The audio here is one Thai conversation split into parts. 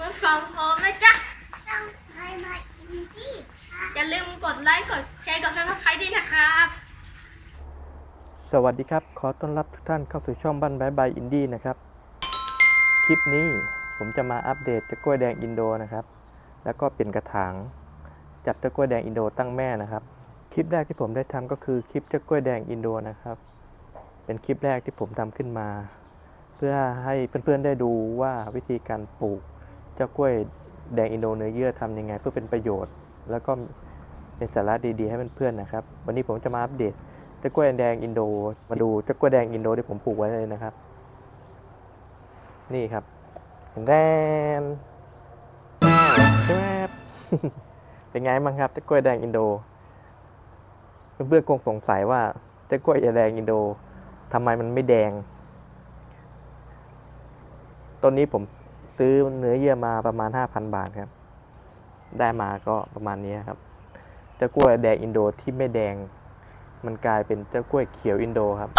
มือฟังพร้อมนะจ๊ะช่างไทยมาอินดี้ค่ะอย่าลืมกดไลค์กดแชร์กดซับสไครต์ด้วยนะครับ สวัสดีครับ ขอต้อนรับทุกท่านเข้าสู่ช่องบ้านบายบายอินดี้นะครับ คลิปนี้ผมจะมาอัปเดตเจ้ากล้วยแดงอินโดนะครับ แล้วก็เป็นกระถาง จับเจ้ากล้วยแดงอินโดตั้งแม่นะครับ คลิปแรกที่ผมได้ทำก็คือคลิปเจ้ากล้วยแดงอินโดนะครับ เป็นคลิปแรกที่ผมทำขึ้นมา เพื่อให้เพื่อนๆได้ดูว่าวิธีการปลูกเจ้ากล้วยแดงอินโดเนื้อเยื่อทำยังไงเพื่อเป็นประโยชน์ แล้วก็เป็นสาระดีๆ ให้เพื่อนๆนะครับ วันนี้ผมจะมาอัปเดตเจ้ากล้วยแดงอินโดมาดูเจ้ากล้วยแดงอินโดที่ผมปลูกไว้เลยนะครับ นี่ครับแรมใช่ไหมครับเป็นไงบ้างครับเจ้ากล้วยแดงอินโดเพื่อนๆคงสงสัยว่าเจ้ากล้วยแดงอินโดทำไมมันไม่แดงต้นนี้ผม ซื้อเนื้อเยื่อมาประมาณ 5,000 บาทครับ ได้มาก็ประมาณนี้ครับ เจ้ากล้วยแดงอินโดที่ไม่แดง มันกลายเป็นเจ้ากล้วยเขียวอินโดครับ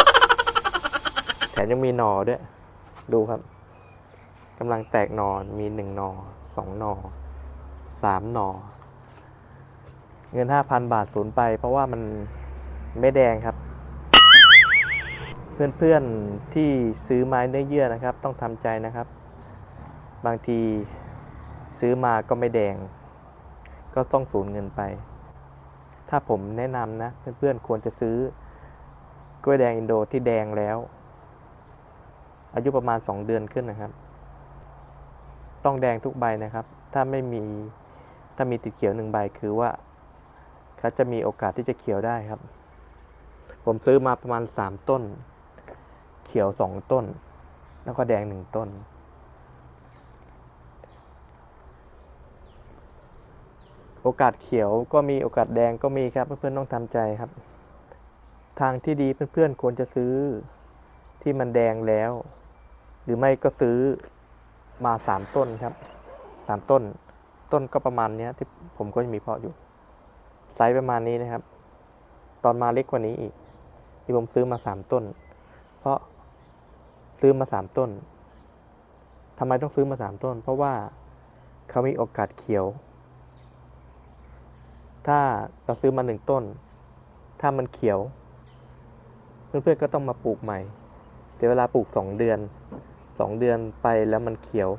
แถมยังมีหน่อด้วย ดูครับกำลังแตกหนอนมีหนึ่งหนอสองหนอสามหนอ เงินห้าพันบาทสูญไป เพราะว่ามันไม่แดงครับ เพื่อนๆที่ซื้อไม้เนื้อเยื่อนะครับ ต้องทำใจนะครับ บางทีซื้อมาก็ไม่แดง ก็ต้องสูญเงินไป ถ้าผมแนะนำนะ เพื่อนๆควรจะซื้อกล้วยแดงอินโดที่แดงแล้ว อายุประมาณ 2 เดือนขึ้นนะครับ ต้องแดงทุกใบนะครับ ถ้าไม่มีถ้ามีติดเขียวหนึ่งใบคือว่าเขาจะมีโอกาสที่จะเขียวได้ครับ ผมซื้อมาประมาณ 3 ต้น เขียว 2 ต้น แล้วก็แดง 1 ต้น โอกาสเขียวก็มีโอกาสแดงก็มีครับ เพื่อนๆต้องทำใจครับ ทางที่ดีเพื่อนๆควรจะซื้อที่มันแดงแล้ว หรือไม่ก็ซื้อมาสามต้นครับสามต้น ต้นก็ประมาณเนี้ย ที่ผมก็จะมีเพาะอยู่ไซส์ประมาณนี้นะครับ ตอนมาเล็กกว่านี้อีก ที่ผมซื้อมาสามต้น เพราะซื้อมาสามต้นทำไมต้องซื้อมาสามต้น เพราะว่าเขามีโอกาสเขียว ถ้าเราซื้อมาหนึ่งต้น ถ้ามันเขียว เพื่อนๆก็ต้องมาปลูกใหม่ เสียเวลาปลูกสองเดือนสองเดือนไปแล้วมันเขียว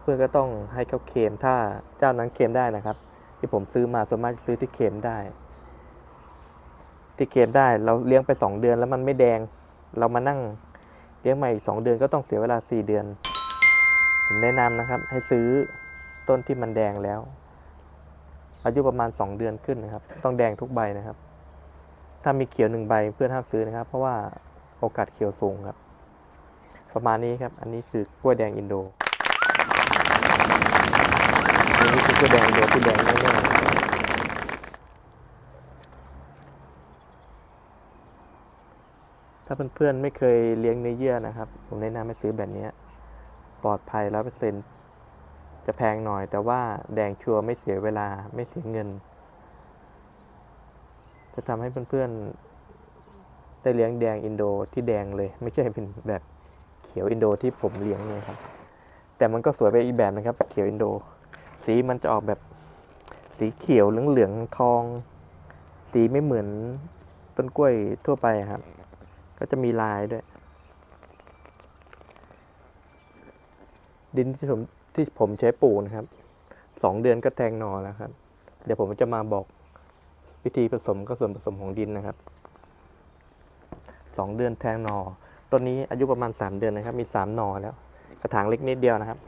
เพื่อนก็ต้องให้เขาเคลมถ้าเจ้านั้นเคลมได้นะครับ ที่ผมซื้อมาส่วนมากซื้อที่เคลมได้ ที่เคลมได้เราเลี้ยงไปสองเดือนแล้วมันไม่แดง เรามานั่งเลี้ยงใหม่อีกสองเดือนก็ต้องเสียเวลาสี่เดือน ผมแนะนำนะครับ ให้ซื้อต้นที่มันแดงแล้ว อายุประมาณ 2 เดือนขึ้นนะครับ ต้องแดงทุกใบนะครับ ถ้ามีเขียวหนึ่งใบเพื่อนห้ามซื้อนะครับ เพราะว่าโอกาสเขียวสูงครับ ประมาณนี้ครับ อันนี้คือกล้วยแดงอินโดอันนี้คือกล้วยแดงอินโดที่แดงแน่ๆถ้าเพื่อนๆไม่เคยเลี้ยงเนื้อเยื่อนะครับ ผมแนะนำให้ซื้อแบบนี้ ปลอดภัยร้อยเปอร์เซ็นต์ จะแพงหน่อย แต่ว่าแดงชัวร์ไม่เสียเวลาไม่เสียเงิน จะทำให้เพื่อนๆได้เลี้ยงแดงอินโดที่แดงเลย ไม่ใช่เป็นแบบเขียวอินโดที่ผมเลี้ยงเนี่ยครับ แต่มันก็สวยไปอีกแบบนะครับ เขียวอินโด สีมันจะออกแบบสีเขียวเหลืองๆทอง สีไม่เหมือนต้นกล้วยทั่วไปครับ ก็จะมีลายด้วย ดินที่ผม ที่ผมใช้ปูนะครับสองเดือนก็แทงนอแล้วครับ เดี๋ยวผมจะมาบอกวิธีผสมก็ส่วนผสมของดินนะครับสองเดือนแทงนอต้นนี้อายุประมาณสามเดือนนะครับ มีสามนอแล้ว กระถางเล็กนิดเดียวนะครับ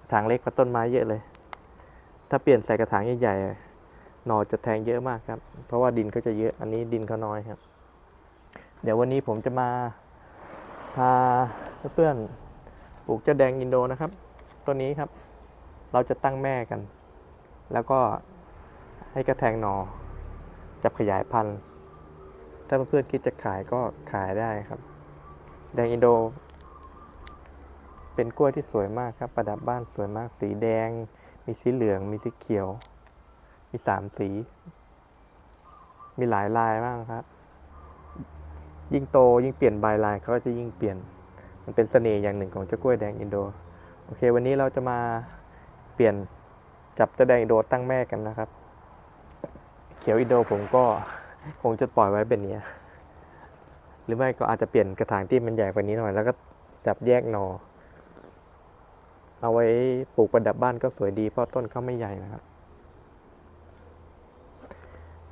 กระถางเล็กกว่าต้นไม้เยอะเลย ถ้าเปลี่ยนใส่กระถางใหญ่ๆนอจะแทงเยอะมากครับ เพราะว่าดินก็จะเยอะอันนี้ดินเขาน้อยครับ เดี๋ยววันนี้ผมจะมาพาเพื่อนๆปลูกเจ้าแดงอินโดนะครับ ตัวนี้ครับ เราจะตั้งแม่กัน แล้วก็ให้กระแทงหนอ จับขยายพันธุ์ ถ้าเพื่อนๆคิดจะขายก็ขายได้ครับ แดงอินโด เป็นกล้วยที่สวยมากครับ ประดับบ้านสวยมาก สีแดง มีสีเหลือง มีสีเขียว มีสามสี มีหลายลายมากครับ ยิ่งโตยิ่งเปลี่ยนใบลายเขาก็จะยิ่งเปลี่ยน มันเป็นเสน่ห์อย่างหนึ่งของเจ้ากล้วยแดงอินโด โอเค วันนี้เราจะมาเปลี่ยนจับเจ้าแดงอินโดตั้งแม่กันนะครับ เขียวอินโดผมก็คงจะปล่อยไว้เป็นเนี้ยหรือไม่ก็อาจจะเปลี่ยนกระถางที่มันใหญ่กว่านี้หน่อย แล้วก็จับแยกหนอ เอาไว้ปลูกประดับบ้านก็สวยดีเพราะต้นเขาไม่ใหญ่นะครับ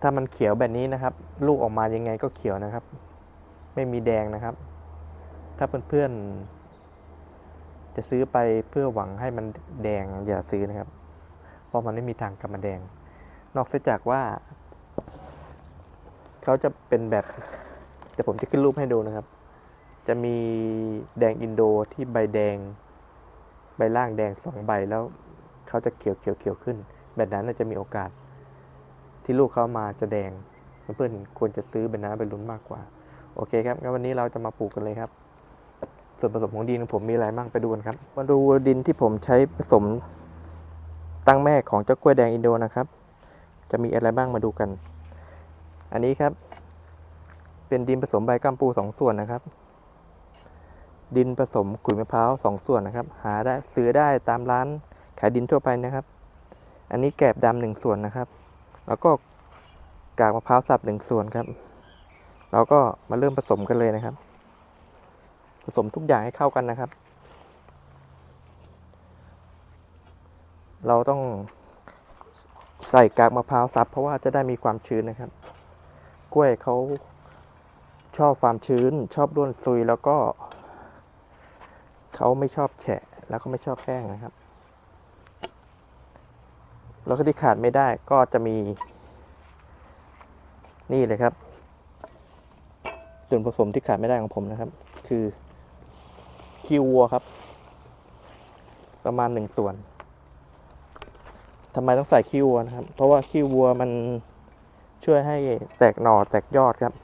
ถ้ามันเขียวแบบนี้นะครับ ลูกออกมายังไงก็เขียวนะครับ ไม่มีแดงนะครับ ถ้าเพื่อนๆ จะซื้อไปเพื่อหวังให้มันแดงอย่าซื้อนะครับ เพราะมันไม่มีทางกลับมาแดง นอกเสียจากว่า เขาจะเป็นแบบเดี๋ยวผมจะขึ้นรูปให้ดูนะครับ จะมีแดงอินโดที่ใบแดง ใบล่างแดงสองใบแล้วเขาจะเขียวเขียวเขียวขึ้น แบบนั้นจะมีโอกาส ที่ลูกเขามาจะแดงเพื่อนๆควรจะซื้อเป็นน้ำเป็นลุ้นมากกว่า โอเคครับงั้นวันนี้เราจะมาปลูกกันเลยครับ ส่วนผสมของดินของผมมีอะไรบ้างไปดูกันครับ มาดูดินที่ผมใช้ผสมตั้งแม่ของเจ้ากล้วยแดงอินโดนะครับ จะมีอะไรบ้างมาดูกัน อันนี้ครับ เป็นดินผสมใบกัมปูสองส่วนนะครับ ดินผสมขุยมะพร้าวสองส่วนนะครับ หาได้ซื้อได้ตามร้านขายดินทั่วไปนะครับ อันนี้แกบดำหนึ่งส่วนนะครับ แล้วก็กากมะพร้าวสับหนึ่งส่วนครับเราก็มาเริ่มผสมกันเลยนะครับ ผสมทุกอย่างให้เข้ากันนะครับ เราต้องใส่กากมะพร้าวสับเพราะว่าจะได้มีความชื้นนะครับ กล้วยเขาชอบความชื้น ชอบร่วนซุยแล้วก็เขาไม่ชอบแฉะ แล้วก็ไม่ชอบแห้งนะครับ แล้วก็ที่ขาดไม่ได้ก็จะมี นี่เลยครับส่วนผสมที่ขาดไม่ได้ของผมนะครับ คือ ขี้วัวครับ ประมาณหนึ่งส่วนทำไมต้องใส่ขี้วัวนะครับ เพราะว่าขี้วัวมันช่วยให้แตกหน่อแตกยอดครับ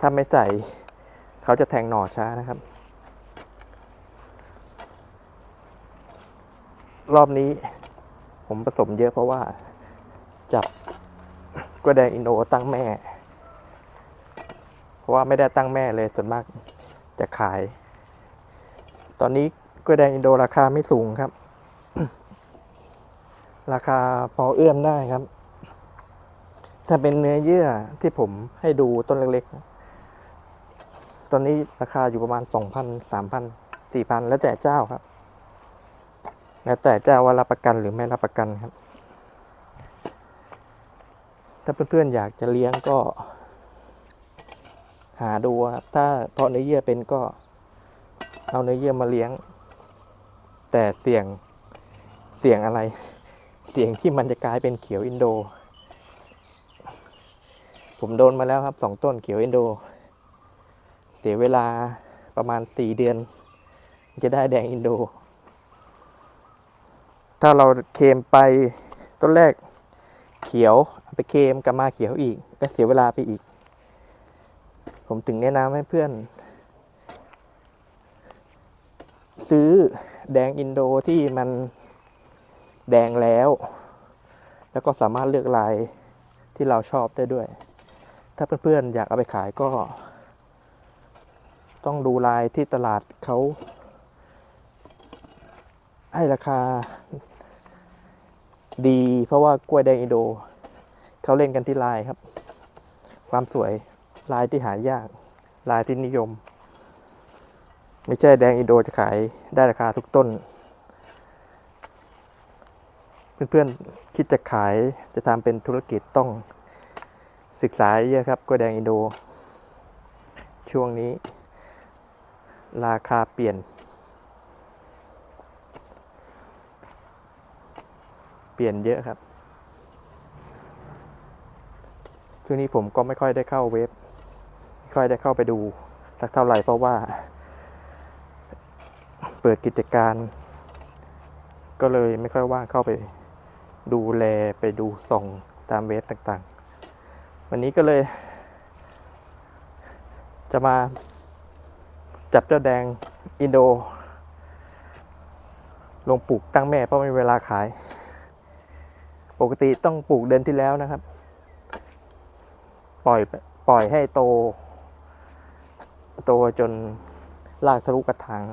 ถ้าไม่ใส่เขาจะแทงหน่อช้านะครับ รอบนี้ผมผสมเยอะเพราะว่าจับกล้วยแดงอินโดตั้งแม่ เพราะว่าไม่ได้ตั้งแม่เลยส่วนมากจะขาย ตอนนี้กล้วยแดงอินโดราคาไม่สูงครับ ราคาพอเอื้อมได้ครับ ถ้าเป็นเนื้อเยื่อที่ผมให้ดูต้นเล็กๆ ตอนนี้ราคาอยู่ประมาณสองพันสามพันสี่พันแล้วแต่เจ้าครับ แล้วแต่เจ้าว่ารับประกันหรือไม่รับประกันครับ ถ้าเพื่อนๆอยากจะเลี้ยงก็ หาดูครับ ถ้าเพาะเนื้อเยื่อเป็นก็ เอาเนื้อเยื่อมาเลี้ยง แต่เสี่ยงเสี่ยงอะไร เสี่ยงที่มันจะกลายเป็นเขียวอินโด ผมโดนมาแล้วครับสองต้นเขียวอินโด เสียเวลาประมาณสี่เดือน จะได้แดงอินโด ถ้าเราเคมไปต้นแรกเขียวไปเคมกลับมาเขียวอีกก็เสียเวลาไปอีก ผมถึงแนะนำให้เพื่อน ซื้อแดงอินโดที่มันแดงแล้ว แล้วก็สามารถเลือกลายที่เราชอบได้ด้วย ถ้าเพื่อนๆอยากเอาไปขายก็ ต้องดูลายที่ตลาดเขา ให้ราคาดี เพราะว่ากล้วยแดงอินโดเขาเล่นกันที่ลายครับ ความสวยลายที่หายาก ลายที่นิยม ไม่ใช่แดงอินโดจะขายได้ราคาทุกต้น เพื่อนๆคิดจะขายจะทำเป็นธุรกิจต้องศึกษาเยอะครับกล้วยแดงอินโด ช่วงนี้ ราคาเปลี่ยน เปลี่ยนเยอะครับช่วงนี้ผมก็ไม่ค่อยได้เข้าเว็บ ไม่ค่อยได้เข้าไปดูสักเท่าไหร่เพราะว่า เปิดกิจการ ก็เลยไม่ค่อยว่างเข้าไปดูแลไปดูส่องตามเว็บต่างๆ วันนี้ก็เลย จะมาจับเจ้าแดงอินโด ลงปลูกตั้งแม่เพราะไม่มีเวลาขาย ปกติต้องปลูกเดือนที่แล้วนะครับ ปล่อยปล่อยให้โต โตจนรากทะลุกระถาง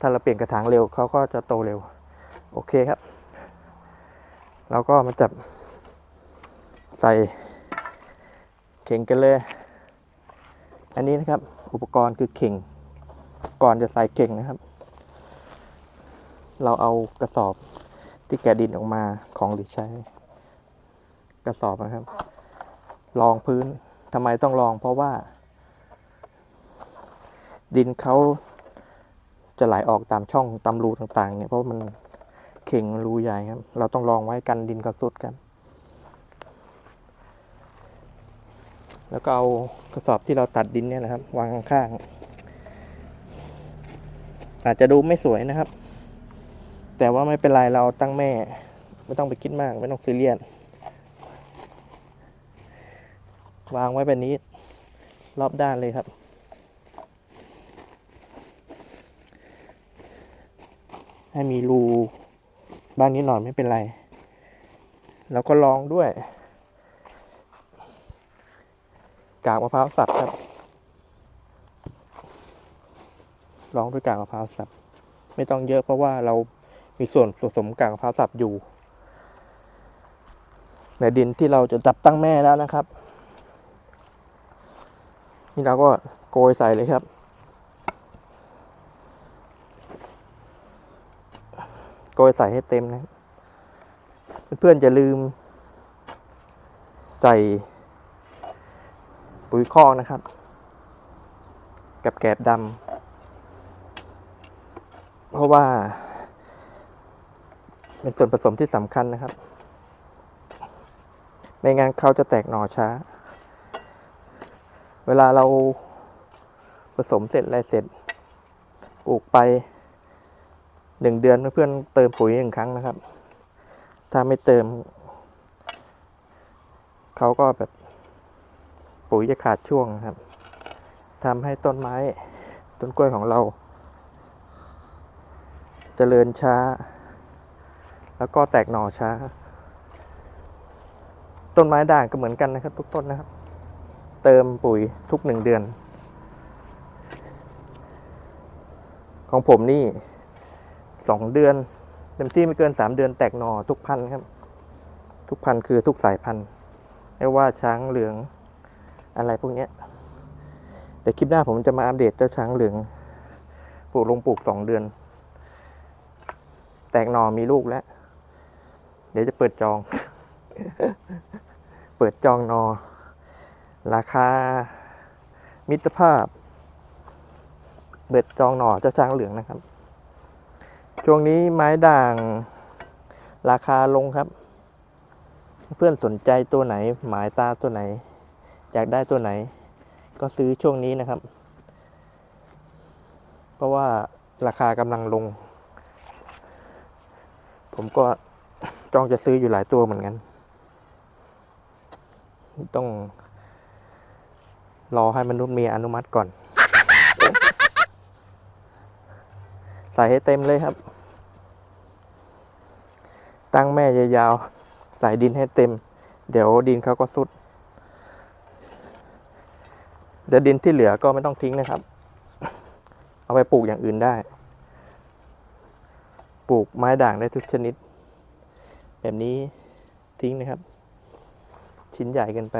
ถ้าเราเปลี่ยนกระถางเร็วเขาก็จะโตเร็ว โอเคครับเราก็มาจับใส่เข่งกันเลย อันนี้นะครับ อุปกรณ์คือเข่ง ก่อนจะใส่เข่งนะครับ เราเอากระสอบที่แกะดินออกมาของหรือใช้ กระสอบนะครับ รองพื้นทำไมต้องรองเพราะว่า ดินเขา จะไหลออกตามช่องตามรูต่างๆ เนี่ยเพราะมันเข่งรูใหญ่ครับ เราต้องรองไว้กันดินกระสุดกัน แล้วก็เอากระสอบที่เราตัดดินเนี่ยนะครับ วางข้างๆอาจจะดูไม่สวยนะครับ แต่ว่าไม่เป็นไรเราตั้งแม่ ไม่ต้องไปคิดมาก ไม่ต้องซีเรียสวางไว้แบบนี้ รอบด้านเลยครับ ให้มีรูบ้างนิดหน่อยไม่เป็นไร แล้วก็ลองด้วย กากมะพร้าวสับครับ ลองด้วยกากมะพร้าวสับ ไม่ต้องเยอะเพราะว่าเรามีส่วนผสมกากมะพร้าวสับอยู่ ในดินที่เราจะจับตั้งแม่แล้วนะครับ นี่เราก็โกยใส่เลยครับ โกยใส่ให้เต็มนะเพื่อนๆจะลืม ใส่ปุ๋ยคอกนะครับ กับแกบดำเพราะว่า เป็นส่วนผสมที่สำคัญนะครับ ไม่งั้นเขาจะแตกหน่อช้า เวลาเราผสมเสร็จอะไรเสร็จปลูกไป หนึ่งเดือนเพื่อนเติมปุ๋ยหนึ่งครั้งนะครับ ถ้าไม่เติม เขาก็แบบปุ๋ยจะขาดช่วงครับทำให้ต้นไม้ต้นกล้วยของเราเจริญช้า แล้วก็แตกหน่อช้า ต้นไม้ด่างก็เหมือนกันนะครับ ทุกต้นนะครับ เติมปุ๋ยทุกหนึ่งเดือน ของผมนี่ สองเดือนเต็มที่ไม่เกินสามเดือนแตกหน่อทุกพันธุ์ครับ ทุกพันธุ์คือทุกสายพันธุ์ไม่ว่าช้างเหลืองอะไรพวกนี้ยเดี๋ยวคลิปหน้าผมจะมาอัปเดตเจ้าช้างเหลืองปลูกลงปลูกสองเดือน แตกหน่อมีลูกแล้ว เดี๋ยวจะเปิดจอง เปิดจองหนอ ราคา มิตรภาพเบิดจองหน่อเจ้าช้างเหลืองนะครับ ช่วงนี้ไม้ด่างราคาลงครับ เพื่อนสนใจตัวไหน หมายตาตัวไหน อยากได้ตัวไหน ก็ซื้อช่วงนี้นะครับ เพราะว่าราคากำลังลง ผมก็จองจะซื้ออยู่หลายตัวเหมือนกัน ต้องรอให้มนุษย์มีอนุมัติก่อน ส่ให้เต็มเลยครับ ตั้งแม่ยาวๆ ใส่ดินให้เต็ม เดี๋ยวดินเขาก็สุด เดี๋ยวดินที่เหลือก็ไม่ต้องทิ้งนะครับ เอาไปปลูกอย่างอื่นได้ ปลูกไม้ด่างได้ทุกชนิด แบบนี้ทิ้งนะครับ ชิ้นใหญ่เกินไป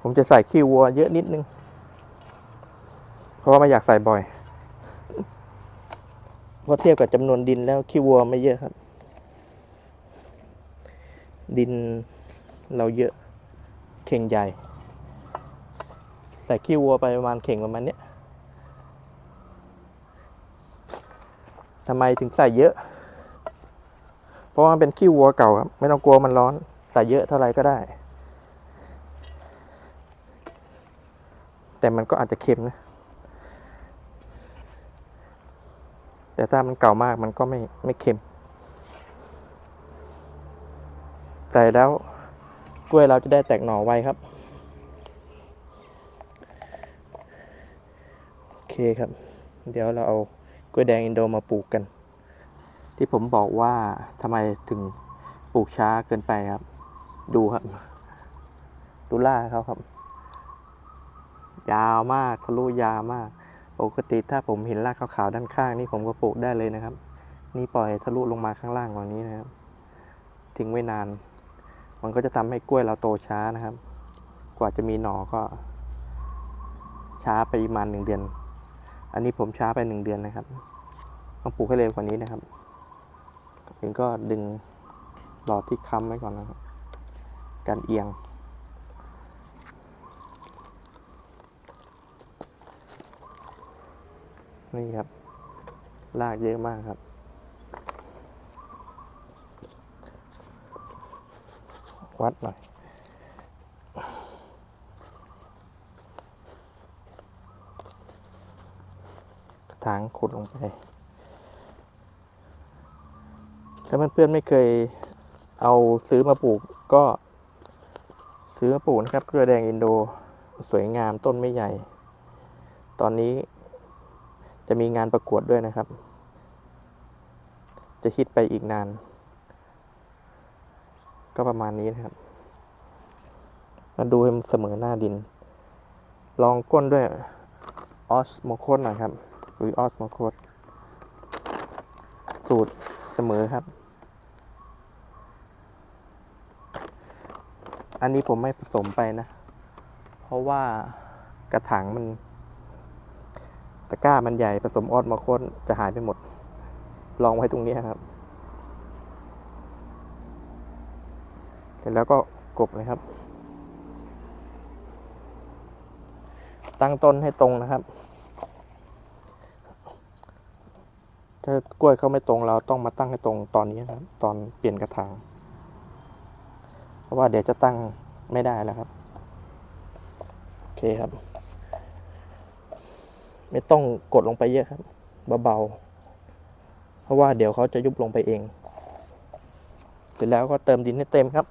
ผมจะใส่ขี้วัวเยอะนิดนึง เพราะว่าไม่อยากใส่บ่อยเพราะเทียบกับจำนวนดินแล้วขี้วัวไม่เยอะครับ ดินเราเยอะเข่งใหญ่ใส่ขี้วัวไปประมาณเข่งประมาณเนี้ยทำไมถึงใส่เยอะ เพราะว่ามันเป็นขี้วัวเก่าครับ ไม่ต้องกลัวมันร้อน ใส่เยอะเท่าไรก็ได้ แต่มันก็อาจจะเค็มนะ แต่ถ้ามันเก่ามากมันก็ไม่ไม่เค็ม ใส่แล้วกล้วยเราจะได้แตกหน่อไวครับ โอเคครับ เดี๋ยวเราเอากล้วยแดงอินโดมาปลูกกัน ที่ผมบอกว่าทำไมถึงปลูกช้าเกินไปครับ ดูครับ ดูล่าเขาครับ ยาวมากทะลุยาวมาก ปกติถ้าผมเห็นรากขาวๆด้านข้างนี่ผมก็ปลูกได้เลยนะครับ นี่ปล่อยทะลุลงมาข้างล่างแบบนี้นะครับ ทิ้งไว้นาน มันก็จะทำให้กล้วยเราโตช้านะครับ กว่าจะมีหน่อก็ ช้าไปประมาณหนึ่งเดือน อันนี้ผมช้าไปหนึ่งเดือนนะครับต้องปลูกให้เร็วกว่านี้นะครับเองก็ดึงหลอดที่ค้ำไว้ก่อนนะครับ การเอียง นี่ครับลากเยอะมากครับ วัดหน่อยกระถางขุดลงไปถ้าเพื่อนๆไม่เคยเอาซื้อมาปลูกก็ซื้อมาปลูกนะครับเกลือแดงอินโดสวยงามต้นไม่ใหญ่ ตอนนี้ จะมีงานประกวดด้วยนะครับ จะฮิตไปอีกนาน ก็ประมาณนี้นะครับ มาดูให้เสมอหน้าดิน ลองก้นด้วยออสโมโคสหน่อยครับหรือออสโมโคสสูตรเสมอครับ อันนี้ผมไม่ผสมไปนะ เพราะว่ากระถางมัน ตะกร้ามันใหญ่ผสมออสโมโคสจะหายไปหมด ลองไว้ตรงนี้ครับ เสร็จแล้วก็กบเลยครับ ตั้งต้นให้ตรงนะครับ ถ้ากล้วยเขาไม่ตรงเราต้องมาตั้งให้ตรงตอนนี้นะครับ ตอนเปลี่ยนกระถางเพราะว่าเดี๋ยวจะตั้งไม่ได้แล้วครับ โอเคครับ ไม่ต้องกดลงไปเยอะครับเบาๆเพราะว่าเดี๋ยวเขาจะยุบลงไปเอง เสร็จแล้วก็เติมดินให้เต็มครับ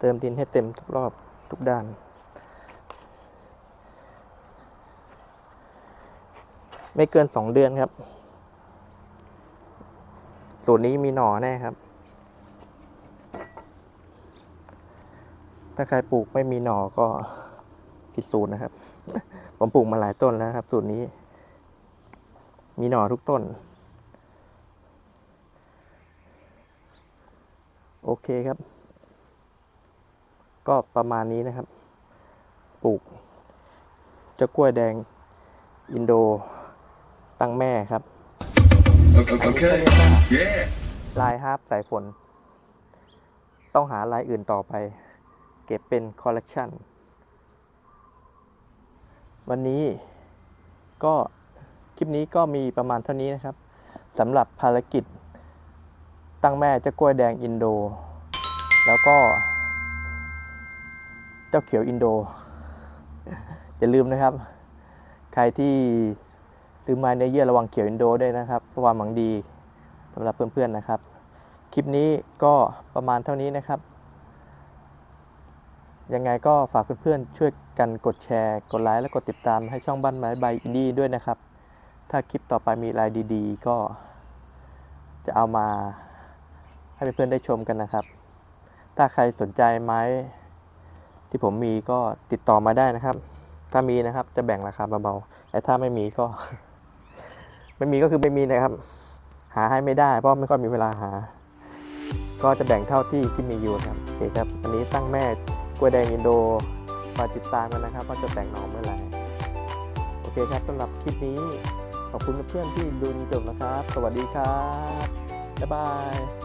เติมดินให้เต็มทุกรอบทุกด้าน ไม่เกินสองเดือนครับ สูตรนี้มีหน่อแน่ครับ ถ้าใครปลูกไม่มีหน่อก็ผิดสูตรนะครับ ผมปลูกมาหลายต้นแล้วครับ สูตรนี้ มีหน่อทุกต้น โอเคครับ ก็ประมาณนี้นะครับ ปลูกเจ้ากล้วยแดงอินโดตั้งแม่ครับ Okay. Yeah. ลายฮาร์ปสายฝน ต้องหาลายอื่นต่อไป เก็บเป็นคอลเลกชันวันนี้ก็คลิปนี้ก็มีประมาณเท่านี้นะครับสำหรับภารกิจ ตั้งแม่เจ้ากล้วยแดงอินโด แล้วก็ เจ้าเขียวอินโด อย่าลืมนะครับ ใครที่ซื้อไม้เนื้อเยื่อระวังเขียวอินโดด้วยนะครับระความหวังดีสำหรับเพื่อนๆนะครับ คลิปนี้ก็ประมาณเท่านี้นะครับ ยังไงก็ฝากเพื่อนๆช่วยกันกดแชร์ กดไลค์และกดติดตามให้ช่องบ้านไม้ใบอินดี้ด้วยนะครับ ถ้าคลิปต่อไปมีรายดีๆ ก็จะเอามาให้เพื่อนๆได้ชมกันนะครับ ถ้าใครสนใจไม้ที่ผมมีก็ติดต่อมาได้นะครับ ถ้ามีนะครับจะแบ่งราคาเบาๆแต่ถ้าไม่มีก็ ไม่มีก็คือไม่มีนะครับ หาให้ไม่ได้ เพราะไม่ค่อยมีเวลาหา ก็จะแบ่งเท่าที่ที่มีอยู่ครับโอเคครับ อันนี้ตั้งแม่ กล้วยแดงอินโดมาติดตามกันนะครับ ว่าจะแต่งหนอเมื่อไหร่โอเคครับสำหรับคลิปนี้ ขอบคุณเพื่อนที่ดูจนจบนะครับ สวัสดีครับ บ๊ายบาย